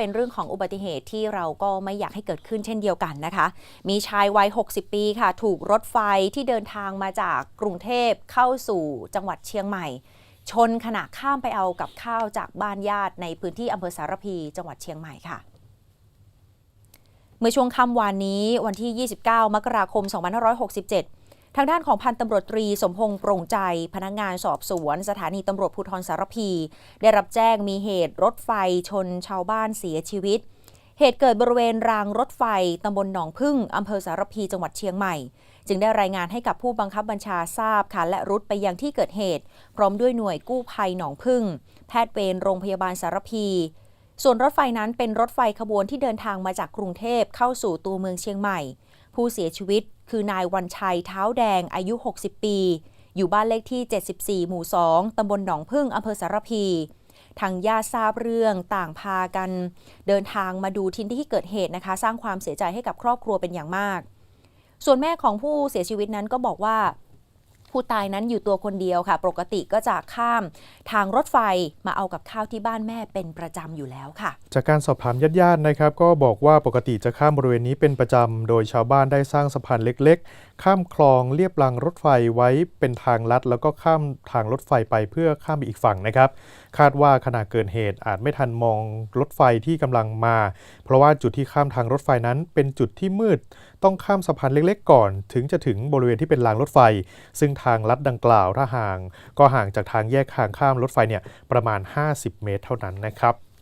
เป็นเรื่องของอุบัติเหตุที่เราก็ไม่อยากให้เกิดขึ้นเช่นเดียวกันนะคะ มีชายวัย 60 ปีค่ะ ถูกรถไฟที่เดินทางมาจากกรุงเทพเข้าสู่จังหวัดเชียงใหม่ ชนขณะข้ามไปเอากับข้าวจากบ้านญาติในพื้นที่อำเภอสารพีจังหวัดเชียงใหม่ค่ะ เมื่อช่วงค่ำวานนี้วันที่ 29 มกราคม 2567 ทางด้านของพันตำรวจตรีสมพงษ์โปร่งใจ พนักงานสอบสวน สถานีตำรวจภูธรสารพี ได้รับแจ้งมีเหตุรถไฟชนชาวบ้านเสียชีวิต เหตุเกิดบริเวณรางรถไฟตำบลหนองพึ่งอำเภอสารพีจังหวัดเชียงใหม่ จึงได้รายงานให้กับผู้บังคับบัญชาทราบค่ะและรุดไปยังที่เกิดเหตุ พร้อมด้วยหน่วยกู้ภัยหนองพึ่ง แพทย์เวรโรงพยาบาลสารพีส่วนรถไฟนั้นเป็นรถไฟขบวนที่เดินทางมาจากกรุงเทพเข้าสู่ตัวเมืองเชียงใหม่ ผู้เสียชีวิตคือนายวันชัยเท้าแดงอายุ 60 ปี อยู่บ้านเลขที่ 74 หมู่ 2 ตำบลหนองพึ่งอำเภอสารพี ทางญาติทราบเรื่องต่างพากัน เดินทางมาดูทินที่เกิดเหตุนะคะ สร้างความเสียใจให้กับครอบครัวเป็นอย่างมาก ส่วนแม่ของผู้เสียชีวิตนั้นก็บอกว่า ผู้ตายนั้นอยู่ตัวคนเดียวค่ะ ปกติก็จะข้ามทางรถไฟมาเอากับข้าวที่บ้านแม่เป็นประจำอยู่แล้วค่ะ จากการสอบถามญาติๆนะครับ ก็บอกว่าปกติจะข้ามบริเวณนี้เป็นประจำโดยชาวบ้านได้สร้างสะพานเล็กข้ามคลองเรียบรางรถไฟไว้เป็นทางลัด แล้วก็ข้ามทางรถไฟไปเพื่อข้ามไปอีกฝั่งนะครับ คาดว่าขณะเกิดเหตุอาจไม่ทันมองรถไฟที่กำลังมา เพราะว่าจุดที่ข้ามทางรถไฟนั้นเป็นจุดที่มืด ต้องข้ามสะพานเล็กๆ ก่อน ถึงจะถึงบริเวณที่เป็นรางรถไฟ ซึ่งทางลัดดังกล่าวถ้าห่าง ก็ห่างจากทางแยกทางข้ามรถไฟเนี่ยประมาณ 50 เมตรเท่านั้นนะครับ